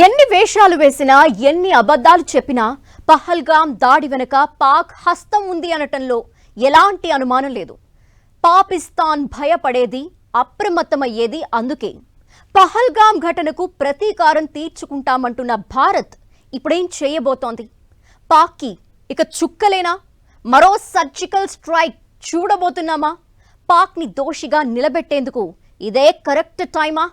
ఎన్ని వేషాలు వేసినా ఎన్ని అబద్ధాలు చెప్పినా పహల్గాం దాడి వెనుక పాక్ హస్తం ఉంది అనటంలో ఎలాంటి అనుమానం లేదు. పాకిస్తాన్ భయపడేది అప్రమత్తమయ్యేది అందుకే. పహల్గాం ఘటనకు ప్రతీకారం తీర్చుకుంటామంటున్న భారత్ ఇప్పుడేం చేయబోతోంది? పాక్కి ఇక చుక్కలేనా? మరో సర్జికల్ స్ట్రైక్ చూడబోతున్నామా? పాక్ని దోషిగా నిలబెట్టేందుకు ఇదే కరెక్ట్ టైమా?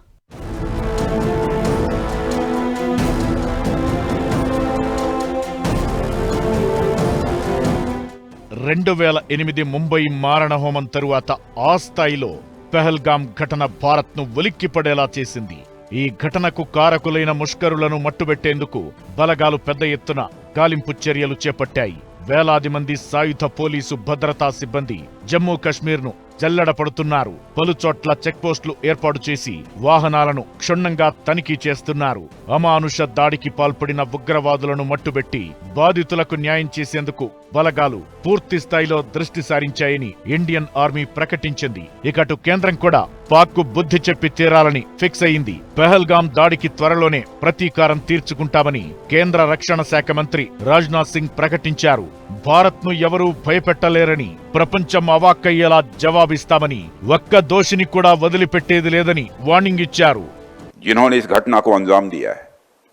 రెండు వేల ఎనిమిది ముంబై మారణహోమం తరువాత ఆ స్థాయిలో పెహల్గాం ఘటన భారత్ను ఉలిక్కిపడేలా చేసింది. ఈ ఘటనకు కారకులైన ముష్కరులను మట్టుబెట్టేందుకు బలగాలు పెద్ద ఎత్తున గాలింపు చర్యలు చేపట్టాయి. వేలాది మంది సాయుధ పోలీసు భద్రతా సిబ్బంది జమ్మూ కశ్మీర్ను జల్లడపడుతున్నారు పలుచోట్ల చెక్పోస్టులు ఏర్పాటు చేసి వాహనాలను క్షుణ్ణంగా తనిఖీ చేస్తున్నారు. అమానుష దాడికి పాల్పడిన ఉగ్రవాదులను మట్టుబెట్టి బాధితులకు న్యాయం చేసేందుకు బలగాలు పూర్తి స్థాయిలో దృష్టి సారించాయని ఇండియన్ ఆర్మీ ప్రకటించింది ఇకటు కేంద్రం కూడా పాక్కు బుద్ధి చెప్పి తీరాలని ఫిక్స్ అయింది పెహల్గాం దాడికి త్వరలోనే ప్రతీకారం తీర్చుకుంటామని కేంద్ర రక్షణ శాఖ మంత్రి రాజ్నాథ్ సింగ్ ప్రకటించారు భారత్ను ఎవరూ భయపెట్టలేరని ప్రపంచం అవాక్కయ్యేలా జవాబిస్తామని ఒక్క దోషిని కూడా వదిలిపెట్టేది లేదని వార్నింగ్ ఇచ్చారు जिन्होंने इस घटना को अंजाम दिया है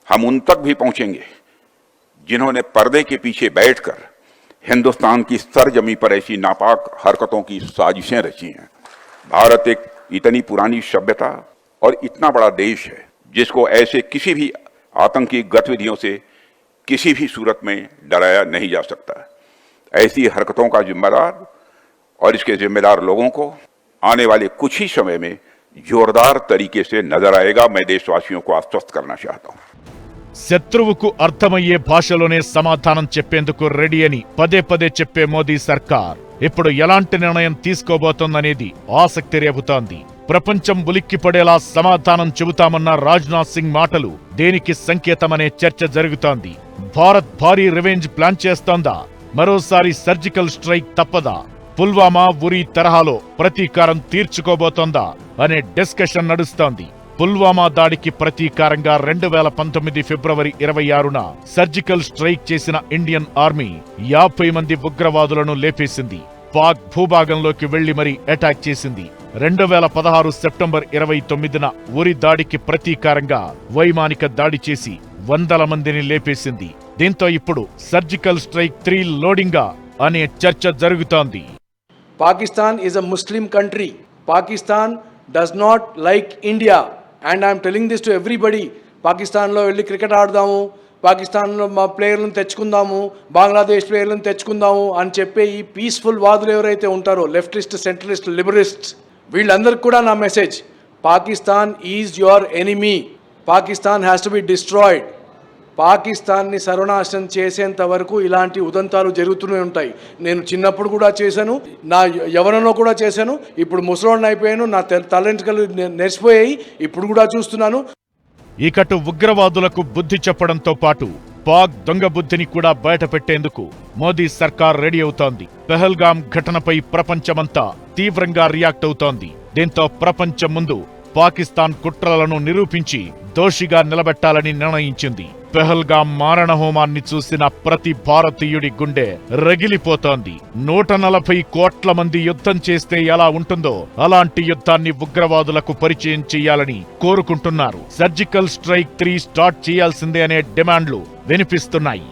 हम उन तक भी पहुंचेंगे जिन्होंने पर्दे के पीछे बैठकर हिंदुस्तान की सरजमी पर ऐसी नापाक हरकतों की साजिशें रची हैं। भारत एक इतनी पुरानी सभ्यता और इतना बड़ा देश है, जिसको ऐसे किसी भी आतंकी गतिविधियों से किसी भी सूरत में डराया नहीं जा सकता। ऐसी हरकतों का जिम्मेदार और इसके जिम्मेदार लोगों को आने वाले कुछ ही समय में जोरदार तरीके से नज़र आएगा। मैं देशवासियों को आश्वस्त करना चाहता हूँ। శత్రువుకు అర్థమయ్యే భాషలోనే సమాధానం చెప్పేందుకు రెడీ అని పదే పదే చెప్పే మోదీ సర్కార్. ఇప్పుడు ఎలాంటి నిర్ణయం తీసుకోబోతోందనేది ఆసక్తి రేపుతోంది. ప్రపంచం ఉలిక్కిపడేలా సమాధానం చెబుతామన్న రాజ్నాథ్ సింగ్ మాటలు దేనికి సంకేతమనే చర్చ జరుగుతోంది. భారత్ భారీ రివెంజ్ ప్లాన్ చేస్తోందా? మరోసారి సర్జికల్ స్ట్రైక్ తప్పదా? పుల్వామా ఉరి తరహాలో ప్రతీకారం తీర్చుకోబోతోందా? అనే డిస్కషన్ నడుస్తోంది. పుల్వామా దాడికి ప్రతీకారంగా రెండు వేల పంతొమ్మిది ఫిబ్రవరి ఇరవై ఆరున సర్జికల్ స్ట్రైక్ చేసిన ఇండియన్ ఆర్మీ యాభై మంది ఉగ్రవాదులను లేపేసింది. పాక్ భూభాగంలోకి వెళ్ళి మరీ అటాక్ చేసింది. రెండు వేల పదహారు సెప్టెంబర్ ఇరవై తొమ్మిదిన ఉరి దాడికి ప్రతీకారంగా వైమానిక దాడి చేసి వందల మందిని లేపేసింది. దీంతో ఇప్పుడు సర్జికల్ స్ట్రైక్ త్రీ లోడింగా అనే చర్చ జరుగుతోంది. Pakistan is a Muslim country. Pakistan does not like India. And I'm telling this to everybody పాకిస్తాన్లో వెళ్ళి క్రికెట్ ఆడదాము పాకిస్తాన్లో మా ప్లేయర్లను తెచ్చుకుందాము బంగ్లాదేశ్ ప్లేయర్లను తెచ్చుకుందాము అని చెప్పే ఈ పీస్ఫుల్ వాదులు ఎవరైతే ఉంటారో లెఫ్టిస్ట్ సెంట్రలిస్ట్ లిబరిస్ట్ వీళ్ళందరికీ కూడా నా message Pakistan is your enemy Pakistan has to be destroyed పాకిస్తాన్ని సర్వనాశనం చేసేంత వరకు ఇలాంటి ఉదంతాలు జరుగుతూనే ఉంటాయి. నేను చిన్నప్పుడు కూడా చేశాను నా యవనంలో కూడా చేశాను ఇప్పుడు ముసలోడిని అయిపోయాను నా తె- తలెంటుకలు నెరిసిపోయాయి ఇప్పుడు కూడా చూస్తున్నాను. ఇకటు ఉగ్రవాదులకు బుద్ధి చెప్పడంతో పాటు పాక్ దొంగ బుద్ధిని కూడా బయటపెట్టేందుకు మోదీ సర్కార్ రెడీ అవుతోంది. పెహల్గాం ఘటనపై ప్రపంచమంతా తీవ్రంగా రియాక్ట్ అవుతోంది. దీంతో ప్రపంచం ముందు పాకిస్తాన్ కుట్రలను నిరూపించి దోషిగా నిలబెట్టాలని నిర్ణయించింది. పెహల్గాం మారణహోమాన్ని చూసిన ప్రతి భారతీయుడి గుండె రగిలిపోతోంది. నూట నలభై కోట్ల మంది యుద్ధం చేస్తే ఎలా ఉంటుందో అలాంటి యుద్ధాన్ని ఉగ్రవాదులకు పరిచయం చేయాలని కోరుకుంటున్నారు. సర్జికల్ స్ట్రైక్ త్రీ స్టార్ట్ చేయాల్సిందే అనే డిమాండ్లు వినిపిస్తున్నాయి.